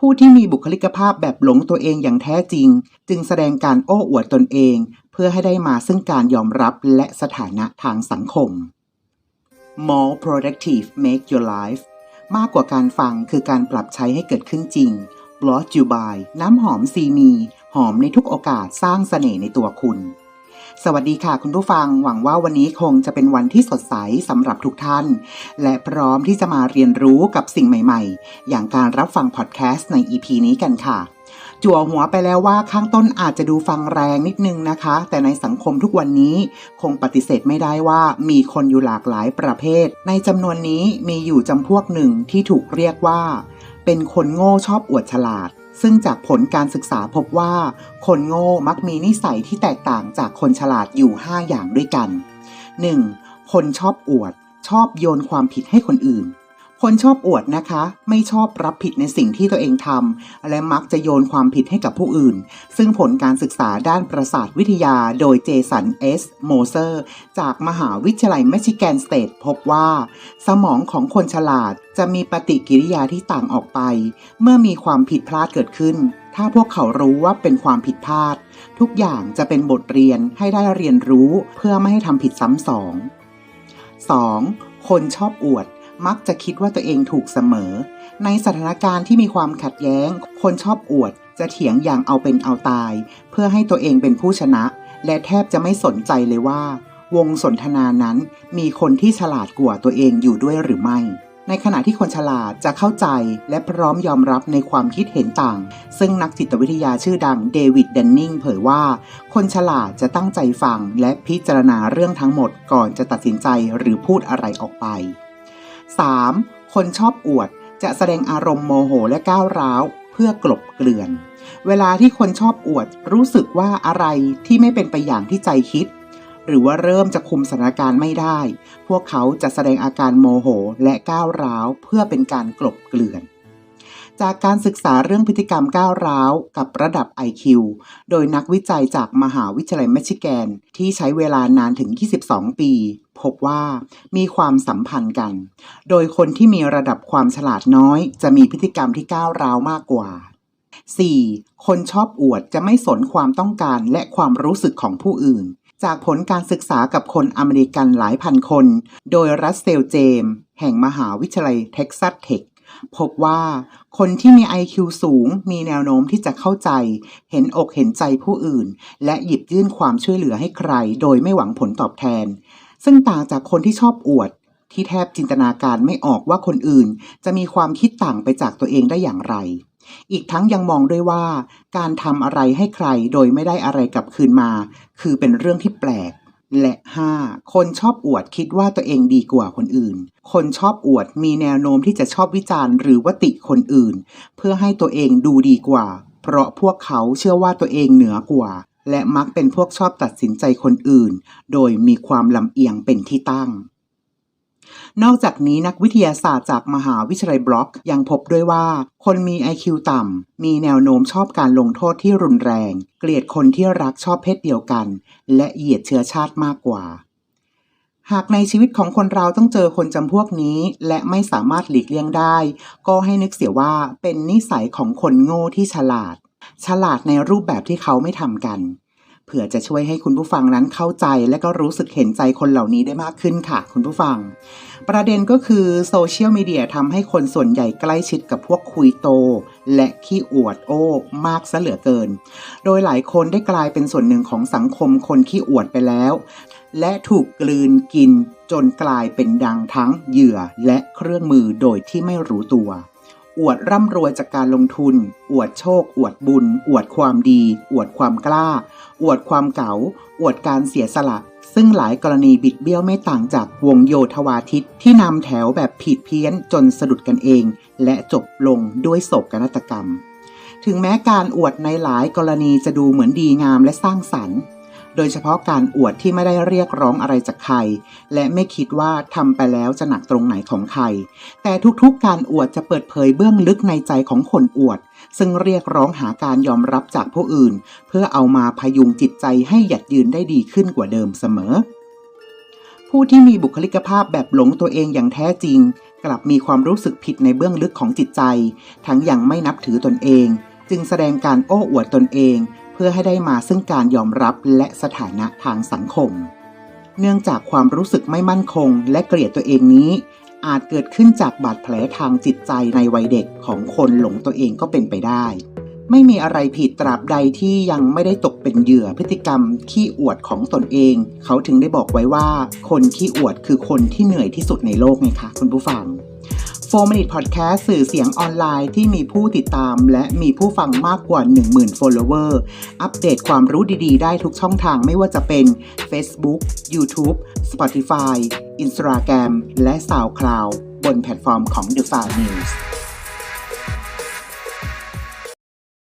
ผู้ที่มีบุคลิกภาพแบบหลงตัวเองอย่างแท้จริง จึงแสดงการโอ้อวดตนเอง เพื่อให้ได้มาซึ่งการยอมรับและสถานะทางสังคม More productive make your life มากกว่าการฟังคือการปรับใช้ให้เกิดขึ้นจริง Brought you by น้ำหอมซีมี หอมในทุกโอกาสสร้างเสน่ห์ในตัวคุณ สวัสดีค่ะคุณผู้ฟังหวังว่าวันนี้คงจะเป็นวันที่สดใสสำหรับทุกท่าน และพร้อมที่จะมาเรียนรู้กับสิ่งใหม่ ๆ อย่างการรับฟังพอดแคสต์ใน EP นี้กันค่ะ จั่วหัวไปแล้วว่าข้างต้นอาจจะดูฟังแรงนิดนึงนะคะ แต่ในสังคมทุกวันนี้คงปฏิเสธไม่ได้ว่ามีคนอยู่หลากหลายประเภท ในจำนวนนี้มีอยู่จำพวกหนึ่งที่ถูกเรียกว่า เป็นคนโง่ชอบอวดฉลาด ซึ่งจากผลการศึกษาพบว่า คนโง่มักมีนิสัยที่แตกต่างจากคนฉลาดอยู่ 5 อย่างด้วยกัน 1. คนชอบอวด ชอบโยนความผิดให้คนอื่น คนชอบอวดนะคะ ไม่ชอบรับผิดในสิ่งที่ตัวเองทำและมักจะโยนความผิดให้กับผู้อื่น ซึ่งผลการศึกษาด้านประสาทวิทยาโดยเจสันเอสโมเซอร์จากมหาวิทยาลัยแมชิแกนสเตทพบว่า สมองของคนฉลาดจะมีปฏิกิริยาที่ต่างออกไป เมื่อมีความผิดพลาดเกิดขึ้น ถ้าพวกเขารู้ว่าเป็นความผิดพลาด ทุกอย่างจะเป็นบทเรียนให้ได้เรียนรู้ เพื่อไม่ให้ทำผิดซ้ำสอง 2. คนชอบอวด มักจะคิดว่าตัวเองถูกเสมอ ในสถานการณ์ที่มีความขัดแย้ง คนชอบอวด จะเถียงอย่างเอาเป็นเอาตาย เพื่อให้ตัวเองเป็นผู้ชนะ และแทบจะไม่สนใจเลยว่า วงสนทนานั้นมีคนที่ฉลาดกว่าตัวเองอยู่ด้วยหรือไม่ ในขณะที่คนฉลาดจะเข้าใจและพร้อมยอมรับในความคิดเห็นต่าง ซึ่งนักจิตวิทยาชื่อดังเดวิดเดนนิงเผยว่า คนฉลาดจะตั้งใจฟังและพิจารณาเรื่องทั้งหมดก่อนจะตัดสินใจหรือพูดอะไรออกไป 3. คนชอบอวดจะแสดงอารมณ์โมโหและก้าวร้าวเพื่อกลบเกลื่อน เวลาที่คนชอบอวดรู้สึกว่าอะไรที่ไม่เป็นไปอย่างที่ใจคิด หรือว่าเริ่มจะคุมสถานการณ์ไม่ได้ พวกเขาจะแสดงอาการโมโหและก้าวร้าวเพื่อเป็นการกลบเกลื่อน จากการศึกษาเรื่องพฤติกรรมก้าวร้าวกับระดับ IQ โดยนักวิจัยจากมหาวิทยาลัยมิชิแกน ที่ใช้เวลานานถึง 22 ปี พบว่ามีความสัมพันธ์กัน โดยคนที่มีระดับความฉลาดน้อย จะมีพฤติกรรมที่ก้าวร้าวมากกว่า 4. คนชอบอวดจะไม่สนความต้องการและความรู้สึกของผู้อื่น จากผลการศึกษากับคนอเมริกันหลายพันคน โดยรัสเซลเจม แห่งมหาวิทยาลัยเท็กซัสเทค พบว่าคนที่มี IQ สูงมีแนวโน้มที่จะเข้าใจ เห็นอกเห็นใจผู้อื่น และหยิบยื่นความช่วยเหลือให้ใคร โดยไม่หวังผลตอบแทน ซึ่งต่างจากคนที่ชอบอวด ที่แทบจินตนาการไม่ออกว่าคนอื่น จะมีความคิดต่างไปจากตัวเองได้อย่างไร อีกทั้งยังมองด้วยว่า การทำอะไรให้ใครโดยไม่ได้อะไรกลับคืนมา คือเป็นเรื่องที่แปลก และ 5. คนชอบอวดคิดว่าตัวเองดีกว่าคนอื่น คนชอบอวดมีแนวโน้มที่จะชอบวิจารณ์หรือวติคนอื่น เพื่อให้ตัวเองดูดีกว่า เพราะพวกเขาเชื่อว่าตัวเองเหนือกว่า และมักเป็นพวกชอบตัดสินใจคนอื่น โดยมีความลำเอียงเป็นที่ตั้ง นอกจากนี้นักวิทยาศาสตร์จากมหาวิทยาลัยบล็อกยังพบด้วยว่า คนมี IQ ต่ำ มีแนวโน้มชอบการลงโทษที่รุนแรง เกลียดคนที่รักชอบเพศเดียวกัน และเหยียดเชื้อชาติมากกว่า หากในชีวิตของคนเราต้องเจอคนจำพวกนี้ และไม่สามารถหลีกเลี่ยงได้ ก็ให้นึกเสียว่าเป็นนิสัยของคนโง่ที่ฉลาด ฉลาดในรูปแบบที่เขาไม่ทำกัน เผื่อจะช่วยให้คุณผู้ฟังนั้นเข้าใจและก็รู้สึกเห็นใจคนเหล่านี้ได้มากขึ้นค่ะ คุณผู้ฟัง ประเด็นก็คือโซเชียลมีเดียทำให้คนส่วนใหญ่ใกล้ชิดกับพวกคุยโต และขี้อวดโอ้ มากซะเหลือเกิน โดยหลายคนได้กลายเป็นส่วนหนึ่งของสังคมคนขี้อวดไปแล้ว และถูกกลืนกินจนกลายเป็นดังทั้งเหยื่อและเครื่องมือโดยที่ไม่รู้ตัว อวดร่ำรวยจากการลงทุน อวดโชค อวดบุญ อวดความดี อวดความกล้า อวดความเก๋า อวดการเสียสละ ซึ่งหลายกรณีบิดเบี้ยวไม่ต่างจากวงโยธวาทิตที่นำแถวแบบผิดเพี้ยนจนสะดุดกันเอง และจบลงด้วยโศกนาฏกรรม ถึงแม้การอวดในหลายกรณีจะดูเหมือนดีงามและสร้างสรรค์ โดยเฉพาะการอวดที่ไม่ได้เรียกร้องอะไรจากใคร และไม่คิดว่าทำไปแล้วจะหนักตรงไหนของใคร แต่ทุกๆการอวดจะเปิดเผยเบื้องลึกในใจของคนอวด ซึ่งเรียกร้องหาการยอมรับจากผู้อื่น เพื่อเอามาพยุงจิตใจให้หยัดยืนได้ดีขึ้นกว่าเดิมเสมอผผู้ที่มีบุคลิกภาพแบบหลงตัวเองอย่างแท้จริง กลับมีความรู้สึกผิดในเบื้องลึกของจิตใจ ทั้งยังไม่นับถือตนเอง จึงแสดงการโอ้อวดตนเอง เพื่อให้ได้มาซึ่งการยอมรับและสถานะทางสังคม เนื่องจากความรู้สึกไม่มั่นคง และเกลียดตัวเองนี้ อาจเกิดขึ้นจากบาดแผลทางจิตใจในวัยเด็กของคนหลงตัวเองก็เป็นไปได้ ไม่มีอะไรผิดตราบใดที่ยังไม่ได้ตกเป็นเหยื่อพฤติกรรมขี้อวดของตนเอง เขาถึงได้บอกไว้ว่า คนขี้อวดคือคนที่เหนื่อยที่สุดในโลกไงคะคุณผู้ฟัง 4 Minute Podcast สื่อเสียงออนไลน์ที่มีผู้ติดตาม และมีผู้ฟังมากกว่า 10,000 follower อัปเดตความรู้ดีๆ ได้ทุกช่องทางไม่ว่าจะเป็น Facebook YouTube Spotify Instagram และ SoundCloud บนแพลตฟอร์มของ The Far News